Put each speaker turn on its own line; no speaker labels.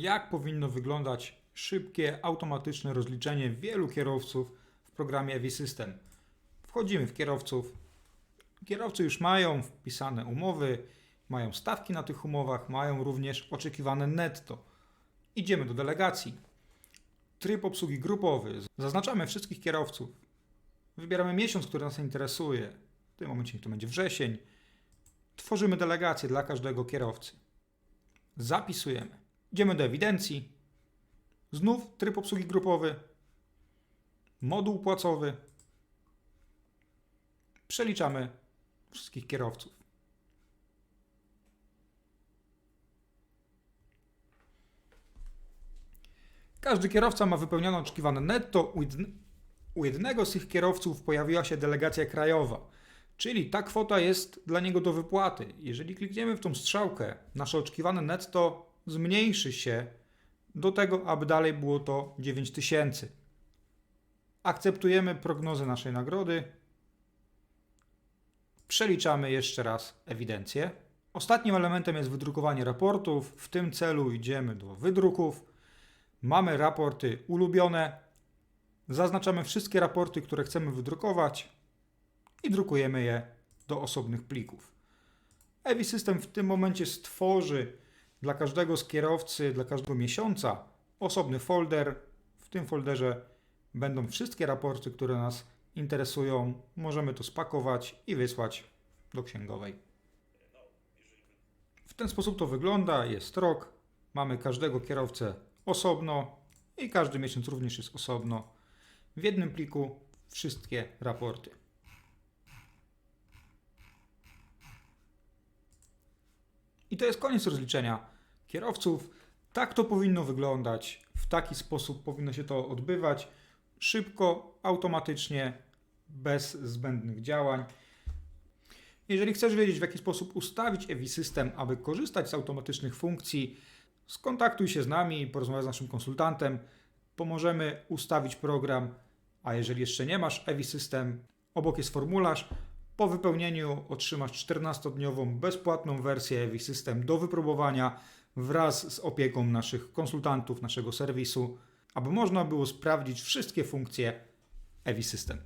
jak powinno wyglądać szybkie, automatyczne rozliczenie wielu kierowców w programie EV System. Wchodzimy w kierowców. Kierowcy już mają wpisane umowy, mają stawki na tych umowach, mają również oczekiwane netto. Idziemy do delegacji. Tryb obsługi grupowy. Zaznaczamy wszystkich kierowców. Wybieramy miesiąc, który nas interesuje. W tym momencie to będzie wrzesień. Tworzymy delegację dla każdego kierowcy. Zapisujemy. Idziemy do ewidencji. Znów tryb obsługi grupowy. Moduł płacowy. Przeliczamy wszystkich kierowców. Każdy kierowca ma wypełnione oczekiwane netto. U jedn- U jednego z tych kierowców pojawiła się delegacja krajowa, czyli ta kwota jest dla niego do wypłaty. Jeżeli klikniemy w tą strzałkę, nasze oczekiwane netto zmniejszy się do tego, aby dalej było to 9000. Akceptujemy prognozę naszej nagrody. Przeliczamy jeszcze raz ewidencję. Ostatnim elementem jest wydrukowanie raportów. W tym celu idziemy do wydruków. Mamy raporty ulubione. Zaznaczamy wszystkie raporty, które chcemy wydrukować i drukujemy je do osobnych plików. Evi System w tym momencie stworzy dla każdego z kierowcy, dla każdego miesiąca osobny folder. W tym folderze będą wszystkie raporty, które nas interesują. Możemy to spakować i wysłać do księgowej. W ten sposób to wygląda. Jest rok, mamy każdego kierowcę osobno i każdy miesiąc również jest osobno. W jednym pliku wszystkie raporty. To jest koniec rozliczenia kierowców. Tak to powinno wyglądać. W taki sposób powinno się to odbywać. Szybko, automatycznie, bez zbędnych działań. Jeżeli chcesz wiedzieć, w jaki sposób ustawić EVI System, aby korzystać z automatycznych funkcji, skontaktuj się z nami, porozmawiaj z naszym konsultantem. Pomożemy ustawić program, a jeżeli jeszcze nie masz EVI System, obok jest formularz. Po wypełnieniu otrzymasz 14-dniową bezpłatną wersję EVI System do wypróbowania wraz z opieką naszych konsultantów, naszego serwisu, aby można było sprawdzić wszystkie funkcje EVI System.